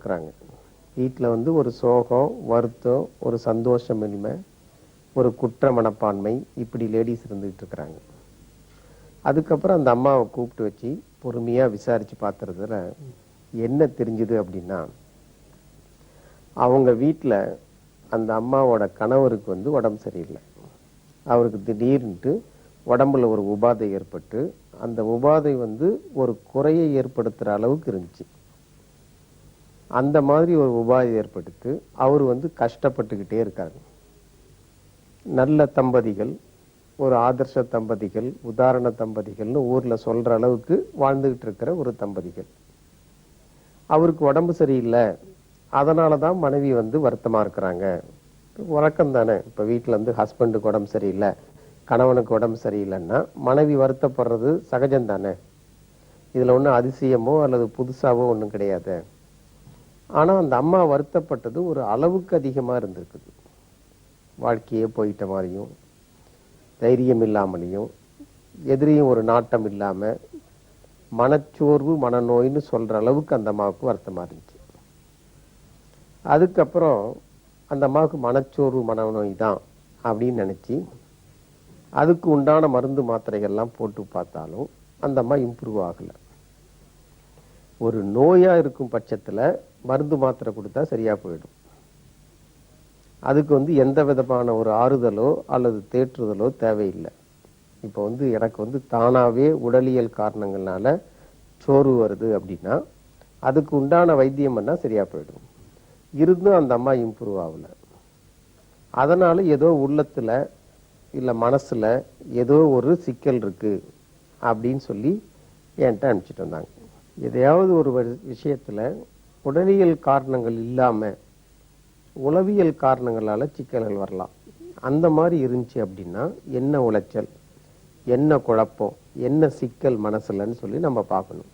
இருக்கிறாங்க. வீட்டில் வந்து ஒரு சோகம் வருத்தம் ஒரு சந்தோஷமின்மை ஒரு குற்ற மனப்பான்மை இப்படி லேடிஸ் இருந்துகிட்டு இருக்கிறாங்க. அதுக்கப்புறம் அந்த அம்மாவை கூப்பிட்டு வச்சு பொறுமையாக விசாரித்து பார்த்துறதுல என்ன தெரிஞ்சுது அப்படின்னா அவங்க வீட்டில் அந்த அம்மாவோட கணவருக்கு வந்து உடம்பு சரியில்லை. அவருக்கு திடீர்னுட்டு உடம்புல ஒரு உபாதை ஏற்பட்டு அந்த உபாதை வந்து ஒரு குறையை ஏற்படுத்துகிற அளவுக்கு இருந்துச்சு. அந்த மாதிரி ஒரு உபாதை ஏற்படுத்து அவர் வந்து கஷ்டப்பட்டுக்கிட்டே இருக்காங்க நல்ல தம்பதிகள் ஒரு ஆதர்ச தம்பதிகள் உதாரண தம்பதிகள்னு ஊரில் சொல்கிற அளவுக்கு வாழ்ந்துக்கிட்டு இருக்கிற ஒரு தம்பதிகள். அவருக்கு உடம்பு சரியில்லை. அதனால தான் மனைவி வந்து வருத்தமாக இருக்கிறாங்க. வழக்கம் தானே. இப்போ வீட்டில் வந்து ஹஸ்பண்டுக்கு உடம்பு சரியில்லை. கணவனுக்கு உடம்பு சரியில்லைன்னா மனைவி வருத்தப்படுறது சகஜம் தானே. இதில் ஒன்றும் அதிசயமோ அல்லது புதுசாகவோ ஒன்றும் கிடையாது. ஆனால் அந்த அம்மா வருத்தப்பட்டது ஒரு அளவுக்கு அதிகமாக இருந்திருக்குது. வாழ்க்கையே போயிட்ட மாதிரியும் தைரியம் இல்லாமலையும் எதிரியும் ஒரு நாட்டம் இல்லாமல் மனச்சோர்வு மனநோயின்னு சொல்கிற அளவுக்கு அந்த அம்மாவுக்கு வருத்தமாக இருந்துச்சு. அதுக்கப்புறம் அந்த அம்மாவுக்கு மனச்சோர்வு மனநோய் தான் அப்படின்னு நினச்சி அதுக்கு உண்டான மருந்து மாத்திரைகள்லாம் போட்டு பார்த்தாலும் அந்த அம்மா இம்ப்ரூவ் ஆகலை. ஒரு நோயாக இருக்கும் பட்சத்தில் மருந்து மாத்திரை கொடுத்தா சரியா போயிடும். அதுக்கு வந்து எந்த விதமான ஒரு ஆறுதலோ அல்லது தேற்றுதலோ தேவையில்லை. இப்போ வந்து எனக்கு வந்து தானாவே உடலியல் காரணங்கள்னால சோர்வு வருது அப்படின்னா அதுக்கு உண்டான வைத்தியம் பண்ணால் சரியா போயிடும். இருந்தும் அந்த அம்மா இம்ப்ரூவ் ஆகல. அதனால ஏதோ உள்ளத்துல இல்ல மனசுல ஏதோ ஒரு சிக்கல் இருக்கு அப்படின்னு சொல்லி என்கிட்ட அனுப்பிச்சிட்டு வந்தாங்க. எதையாவது ஒரு விஷயத்தில் விஷயத்துல உடலியல் காரணங்கள் இல்லாமல் உளவியல் காரணங்களால் சிக்கல்கள் வரலாம். அந்த மாதிரி இருந்துச்சு அப்படின்னா என்ன உளைச்சல் என்ன குழப்பம் என்ன சிக்கல் மனசுலன்னு சொல்லி நம்ம பார்க்கணும்.